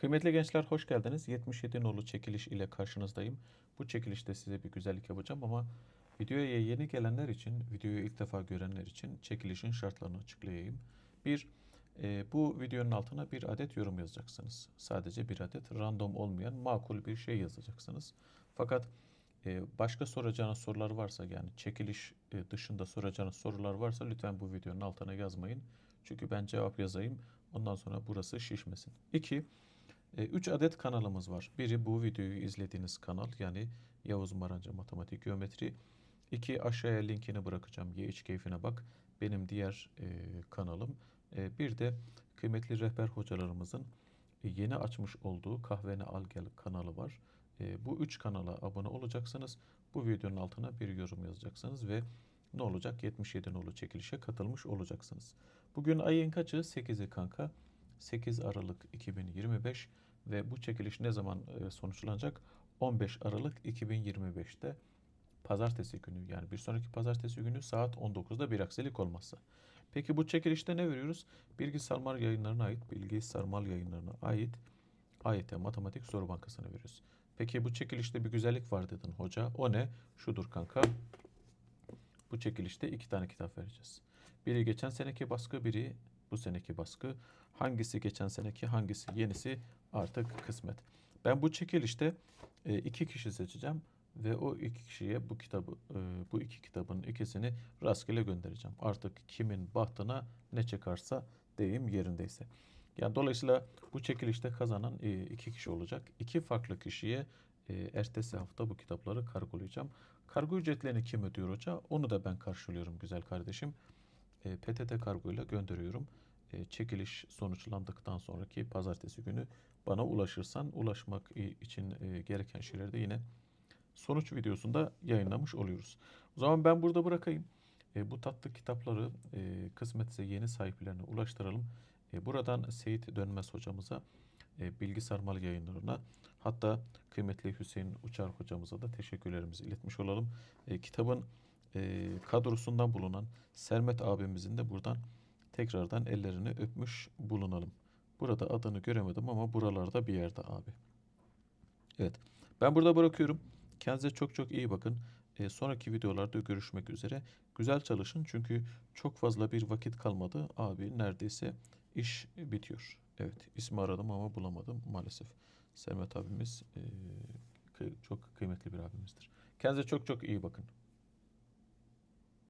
Kıymetli gençler hoş geldiniz. 77 nolu çekiliş ile karşınızdayım. Bu çekilişte size bir güzellik yapacağım ama videoya yeni gelenler için, videoyu ilk defa görenler için çekilişin şartlarını açıklayayım. Bir, e, bu videonun altına bir adet yorum yazacaksınız. Sadece bir adet random olmayan makul bir şey yazacaksınız. Fakat e, başka soracağınız sorular varsa yani çekiliş e, dışında soracağınız sorular varsa lütfen bu videonun altına yazmayın. Çünkü ben cevap yazayım. Ondan sonra burası şişmesin. İki, 3 adet kanalımız var. Biri bu videoyu izlediğiniz kanal yani Yavuz Marancı Matematik Geometri. İki aşağıya linkini bırakacağım. Ye iç keyfine bak. Benim diğer e, kanalım. E, bir de kıymetli rehber hocalarımızın e, yeni açmış olduğu Kahveni Al Gel kanalı var. E, bu üç kanala abone olacaksınız. Bu videonun altına bir yorum yazacaksınız ve ne olacak? 77 nolu çekilişe katılmış olacaksınız. Bugün ayın kaçı? 8'i kanka. 8 Aralık 2025 ve bu çekiliş ne zaman e, sonuçlanacak? 15 Aralık 2025'te pazartesi günü yani bir sonraki pazartesi günü saat 19'da bir aksilik olmazsa. Peki bu çekilişte ne veriyoruz? Bilgi Sarmal yayınlarına ait, Bilgi Sarmal yayınlarına ait AYT Matematik Soru Bankası'nı veriyoruz. Peki bu çekilişte bir güzellik var dedin hoca. O ne? Şudur kanka. Bu çekilişte iki tane kitap vereceğiz. Biri geçen seneki baskı, biri bu seneki baskı. Hangisi geçen seneki, hangisi yenisi artık kısmet. Ben bu çekilişte e, iki kişi seçeceğim ve o iki kişiye bu kitabı, e, bu iki kitabın ikisini rastgele göndereceğim. Artık kimin bahtına ne çıkarsa deyim yerindeyse. Yani dolayısıyla bu çekilişte kazanan e, iki kişi olacak. İki farklı kişiye e, ertesi hafta bu kitapları kargolayacağım. Kargo ücretlerini kim ödüyor hoca? Onu da ben karşılıyorum güzel kardeşim. E, PTT kargo ile gönderiyorum. E, çekiliş sonuçlandıktan sonraki pazartesi günü bana ulaşırsan ulaşmak için e, gereken şeyleri de yine sonuç videosunda yayınlamış oluyoruz. O zaman ben burada bırakayım. E, bu tatlı kitapları e, kısmetse yeni sahiplerine ulaştıralım. E, buradan Seyit Dönmez hocamıza, e, Bilgi Sarmal yayınlarına, hatta kıymetli Hüseyin Uçar hocamıza da teşekkürlerimizi iletmiş olalım. E, kitabın e, kadrosundan bulunan Sermet abimizin de buradan tekrardan ellerini öpmüş bulunalım. Burada adını göremedim ama buralarda bir yerde abi. Evet. Ben burada bırakıyorum. Kendinize çok çok iyi bakın. E, sonraki videolarda görüşmek üzere. Güzel çalışın çünkü çok fazla bir vakit kalmadı. Abi neredeyse iş bitiyor. Evet ismi aradım ama bulamadım maalesef. Sermet abimiz e, çok kıymetli bir abimizdir. Kendinize çok çok iyi bakın.